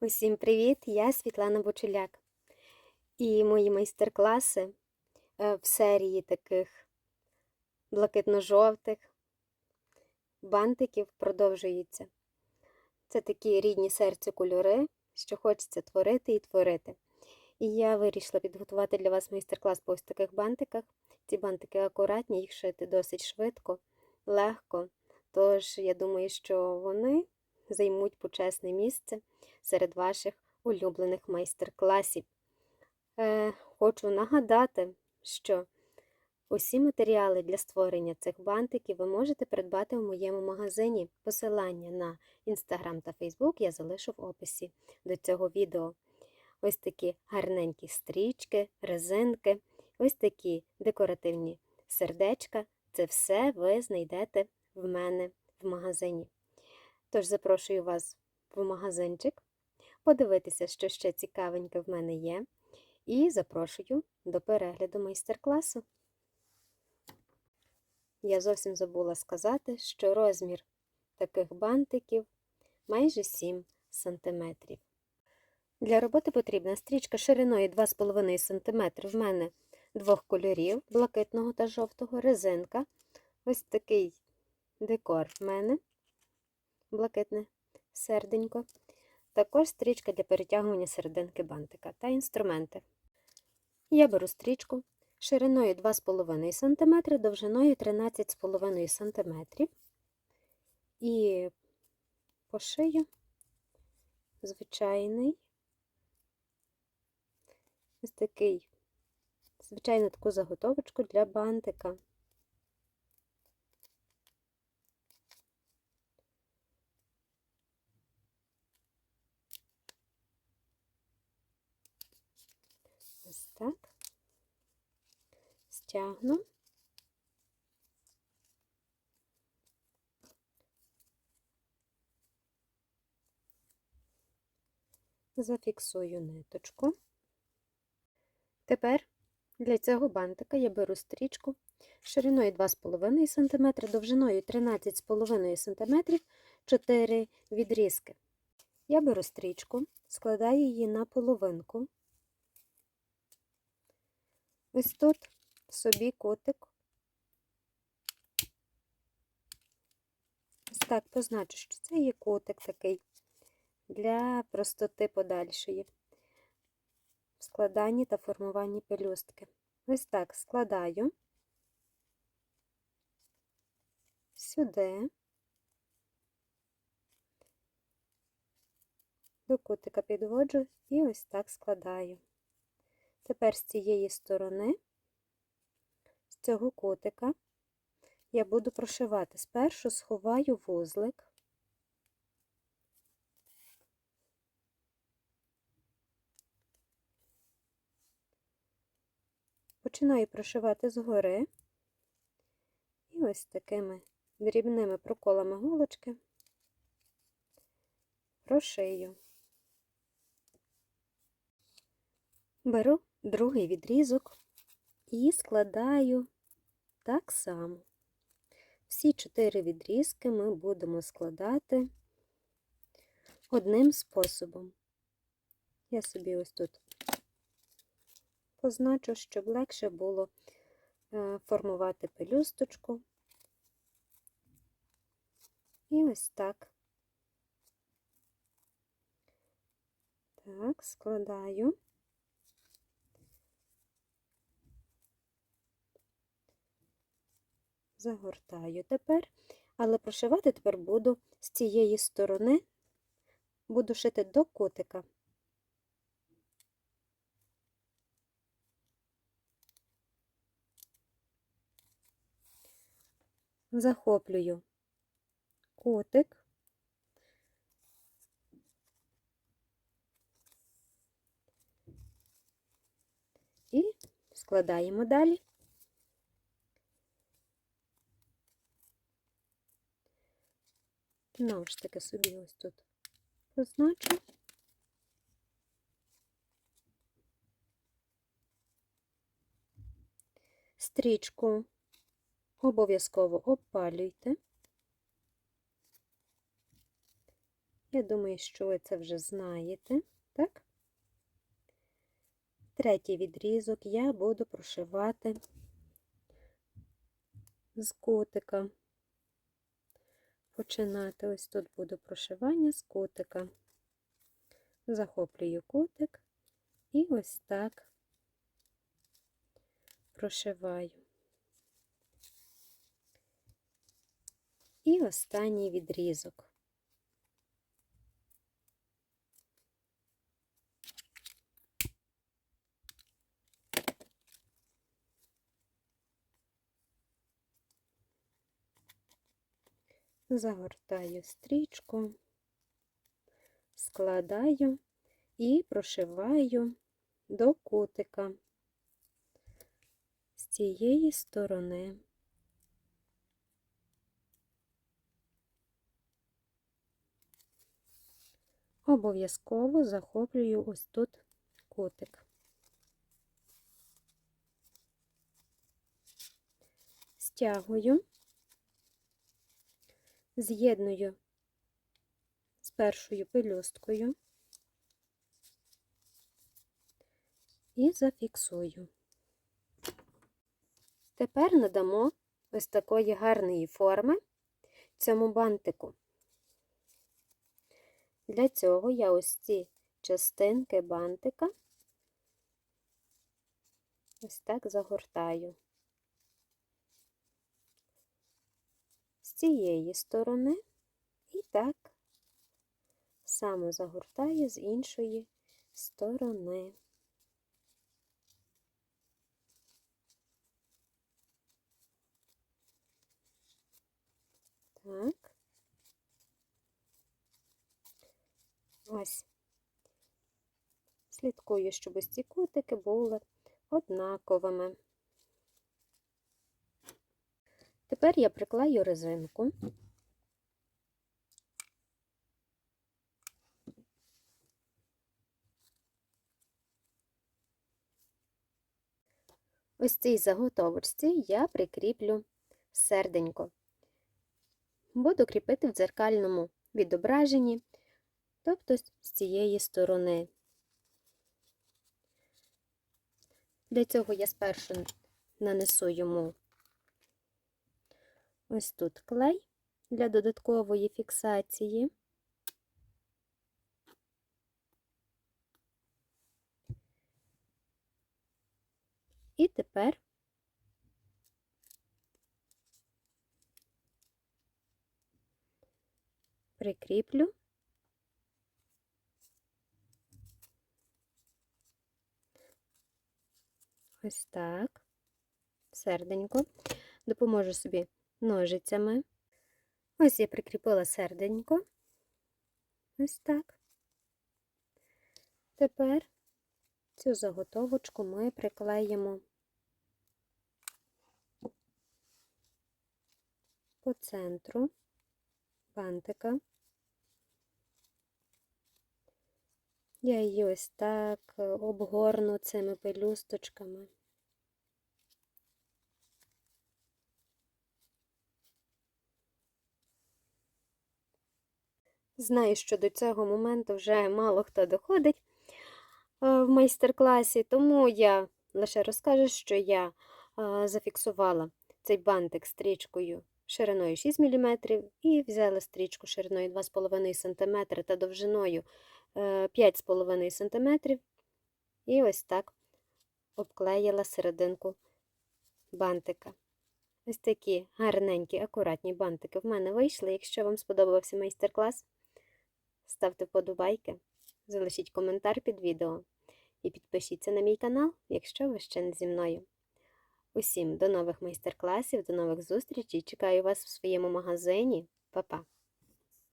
Усім привіт! Я Світлана Бочуляк. І мої майстер-класи е, в серії таких блакитно-жовтих бантиків продовжуються. Це такі рідні серцю кольори, що хочеться творити і творити. І я вирішила підготувати для вас майстер-клас по ось таких бантиках. Ці бантики акуратні, їх шити досить швидко, легко. Тож, я думаю, що вони займуть почесне місце серед ваших улюблених майстер-класів. Е, Хочу нагадати, що усі матеріали для створення цих бантиків ви можете придбати у моєму магазині. Посилання на Instagram та Facebook я залишу в описі до цього відео. Ось такі гарненькі стрічки, резинки, ось такі декоративні сердечка. Це все ви знайдете в мене в магазині. Тож запрошую вас в магазинчик, подивитися, що ще цікавеньке в мене є, і запрошую до перегляду майстер-класу. Я зовсім забула сказати, що розмір таких бантиків майже 7 см. Для роботи потрібна стрічка шириною 2,5 см. В мене двох кольорів блакитного та жовтого, резинка. Ось такий декор в мене, блакитне серденько. Також стрічка для перетягування серединки бантика та інструменти. Я беру стрічку шириною 2,5 см, довжиною 13,5 см. І пошию звичайний ось такий, звичайну таку заготовочку для бантика. Ось так. Стягну. Зафіксую ниточку. Тепер для цього бантика я беру стрічку шириною 2,5 см, довжиною 13,5 см, 4 відрізки. Я беру стрічку, складаю її на половинку. Ось тут собі котик. Ось так позначу, що це є котик такий для простоти подальшої в складанні та формуванні пелюстки. Ось так складаю сюди, до кутика підводжу і ось так складаю. Тепер з цієї сторони, з цього котика, я буду прошивати. Спершу сховаю вузлик. Починаю прошивати згори і ось такими дрібними проколами голочки прошию. Беру другий відрізок і складаю так само. Всі чотири відрізки ми будемо складати одним способом. Я собі ось тут позначу, щоб легше було е, формувати пелюсточку. І ось так. Так, складаю. Загортаю тепер, але прошивати тепер буду з цієї сторони, буду шити до котика. Захоплюю котик. І складаємо далі. Знову собі ось тут позначу. Стрічку обов'язково обпалюйте Я думаю, що ви це вже знаєте, так? Третій відрізок я буду прошивати з кутика. Починати ось тут буду прошивання з котика. Захоплюю котик і ось так прошиваю. І останній відрізок. Загортаю стрічку, складаю і прошиваю до кутика з цієї сторони. Обов'язково захоплюю ось тут кутик. Стягую, з'єдную з першою пелюсткою і зафіксую. Тепер надамо ось такої гарної форми цьому бантику. Для цього я ось ці частинки бантика ось так загортаю. Цієї сторони і так само загортаю з іншої сторони. Так. Ось. Слідкую, щоб ось ці кутики були однаковими. Тепер я приклею резинку. Ось цій заготовочці я прикріплю серденько. Буду кріпити в дзеркальному відображенні, тобто з цієї сторони. Для цього я спершу нанесу йому ось тут клей для додаткової фіксації. І тепер прикріплю ось так, серденько, допоможу собі ножицями. Ось я прикріпила серденько. Ось так. Тепер цю заготовочку ми приклеїмо по центру бантика. Я її ось так обгорну цими пелюсточками. Знаю, що до цього моменту вже мало хто доходить в майстер-класі, тому я лише розкажу, що я зафіксувала цей бантик стрічкою шириною 6 мм і взяла стрічку шириною 2,5 см та довжиною 5,5 см, і ось так обклеїла серединку бантика. Ось такі гарненькі, акуратні бантики в мене вийшли. Якщо вам сподобався майстер-клас, ставте вподобайки, залишіть коментар під відео і підпишіться на мій канал, якщо ви ще не зі мною. Усім до нових майстер-класів, до нових зустрічей. Чекаю вас в своєму магазині. Па-па!